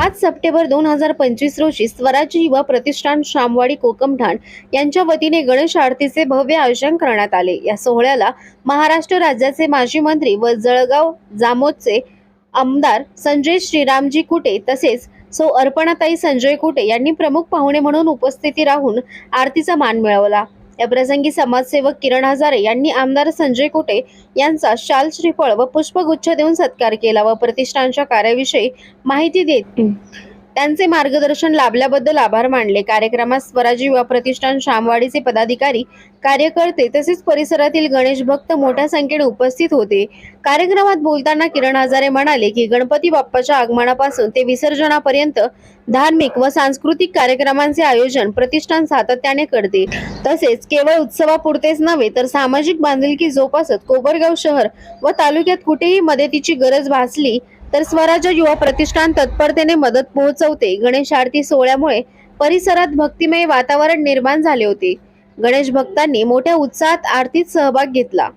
पाच सप्टेंबर दोन हजार पंचवीस रोजी स्वराज्य युवा प्रतिष्ठान शामवाडी कोकमठाण यांच्या वतीने गणेश आरतीचे भव्य आयोजन करण्यात आले. या सोहळ्याला महाराष्ट्र राज्याचे माजी मंत्री व जळगाव जामोदचे आमदार संजय श्रीरामजी कुटे तसेच सौ अर्पणाताई संजय कुटे यांनी प्रमुख पाहुणे म्हणून उपस्थिती राहून आरतीचा मान मिळवला. याप्रसंगी समाजसेवक किरण हजारे यांनी आमदार संजय कुटे यांचा शाल श्रीफळ व पुष्पगुच्छ देऊन सत्कार केला व प्रतिष्ठानच्या कार्याविषयी माहिती देत त्यांचे मार्गदर्शन लाभल्याबद्दल आभार मानले. कार्यक्रमात स्वराज्य युवा प्रतिष्ठान शामवाडीचे पदाधिकारी कार्यकर्ते तसेच परिसरातील गणेश भक्त मोठ्या संख्येने उपस्थित होते. कार्यक्रमात बोलताना किरण हजारे म्हणाले की गणपती बाप्पाच्या आगमनापासून ते विसर्जनापर्यंत धार्मिक व सांस्कृतिक कार्यक्रमांचे आयोजन प्रतिष्ठान सातत्याने करते. तसेच केवळ उत्सवापुरतेच नव्हे तर सामाजिक बांधिलकी जोपासत कोपरगाव शहर व तालुक्यात कुठेही मदतीची गरज भासली तर स्वराज्य युवा प्रतिष्ठान तत्परतेने मदत पोहोचवते. गणेश आरती सोहळ्यामुळे परिसरात भक्तिमय वातावरण निर्माण झाले होते. गणेश भक्तांनी मोठ्या उत्साहात आरतीत सहभाग घेतला.